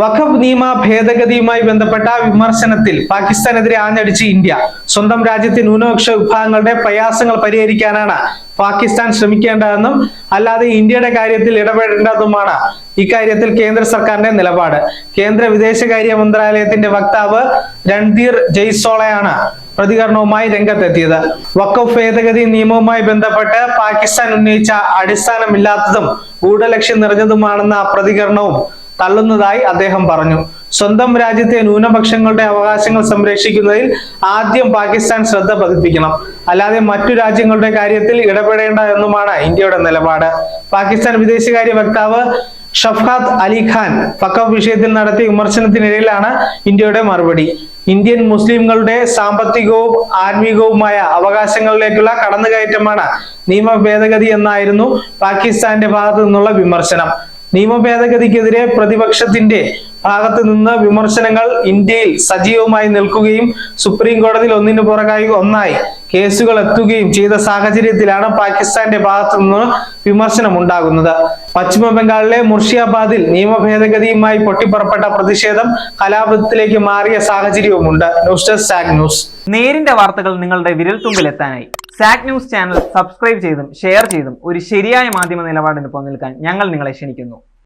വഖഫ് നിയമ ഭേദഗതിയുമായി ബന്ധപ്പെട്ട വിമർശനത്തിൽ പാകിസ്ഥാനെതിരെ ആഞ്ഞടിച്ച് ഇന്ത്യ. സ്വന്തം രാജ്യത്തെ ന്യൂനപക്ഷ വിഭാഗങ്ങളുടെ പ്രയാസങ്ങൾ പരിഹരിക്കാനാണ് പാകിസ്ഥാൻ ശ്രമിക്കേണ്ടതെന്നും അല്ലാതെ ഇന്ത്യയുടെ കാര്യത്തിൽ ഇടപെടേണ്ടതുമാണ്. ഇക്കാര്യത്തിൽ കേന്ദ്ര സർക്കാരിന്റെ നിലപാട്. കേന്ദ്ര വിദേശകാര്യ മന്ത്രാലയത്തിന്റെ വക്താവ് രൺധീർ ജയ്സോളയാണ് പ്രതികരണവുമായി രംഗത്തെത്തിയത്. വഖഫ് ഭേദഗതി നിയമവുമായി ബന്ധപ്പെട്ട് പാകിസ്ഥാൻ ഉന്നയിച്ച അടിസ്ഥാനമില്ലാത്തതും ഗൂഢലക്ഷ്യം നിറഞ്ഞതുമാണെന്ന പ്രതികരണവും തള്ളുന്നതായി അദ്ദേഹം പറഞ്ഞു. സ്വന്തം രാജ്യത്തെ ന്യൂനപക്ഷങ്ങളുടെ അവകാശങ്ങൾ സംരക്ഷിക്കുന്നതിൽ ആദ്യം പാകിസ്ഥാൻ ശ്രദ്ധ പതിപ്പിക്കണം. അല്ലാതെ മറ്റു രാജ്യങ്ങളുടെ കാര്യത്തിൽ ഇടപെടേണ്ട എന്നുമാണ് ഇന്ത്യയുടെ നിലപാട്. പാകിസ്ഥാൻ വിദേശകാര്യ വക്താവ് ഷഫ്ഖാത്ത് അലിഖാൻ ഖാൻ വഖഫ് വിഷയത്തിൽ നടത്തിയ വിമർശനത്തിനിടയിലാണ് ഇന്ത്യയുടെ മറുപടി. ഇന്ത്യൻ മുസ്ലിംകളുടെ സാമ്പത്തികവും ആത്മീകവുമായ അവകാശങ്ങളിലേക്കുള്ള കടന്നുകയറ്റമാണ് നിയമ ഭേദഗതി എന്നായിരുന്നു പാകിസ്ഥാന്റെ ഭാഗത്തു നിന്നുള്ള വിമർശനം. നിയമ ഭേദഗതിക്കെതിരെ പ്രതിപക്ഷത്തിന്റെ ഭാഗത്ത് നിന്ന് വിമർശനങ്ങൾ ഇന്ത്യയിൽ സജീവമായി നിൽക്കുകയും സുപ്രീം കോടതിയിൽ ഒന്നിനു പുറകായി ഒന്നായി. കേസുകൾ എത്തുകയും ചെയ്ത സാഹചര്യത്തിലാണ് പാകിസ്ഥാന്റെ ഭാഗത്തു നിന്ന് വിമർശനം ഉണ്ടാകുന്നത്. പശ്ചിമ ബംഗാളിലെ മുർഷിയാബാദിൽ നിയമ ഭേദഗതിയുമായി പൊട്ടിപ്പുറപ്പെട്ട പ്രതിഷേധം കലാപത്തിലേക്ക് മാറിയ സാഹചര്യവുമുണ്ട്. ന്യൂസ് ഡെസ്ക് സാഗ് ന്യൂസ്. നേരിന്റെ വാർത്തകൾ നിങ്ങളുടെ വിരൽത്തുമ്പിൽ എത്താനായി സാക് ന്യൂസ് ചാനൽ സബ്സ്ക്രൈബ് ചെയ്തും ഷെയർ ചെയ്തും ഒരു ശരിയായ മാധ്യമ നിലപാടിന് പോകാൻ ഞങ്ങൾ നിങ്ങളെ ക്ഷണിക്കുന്നു.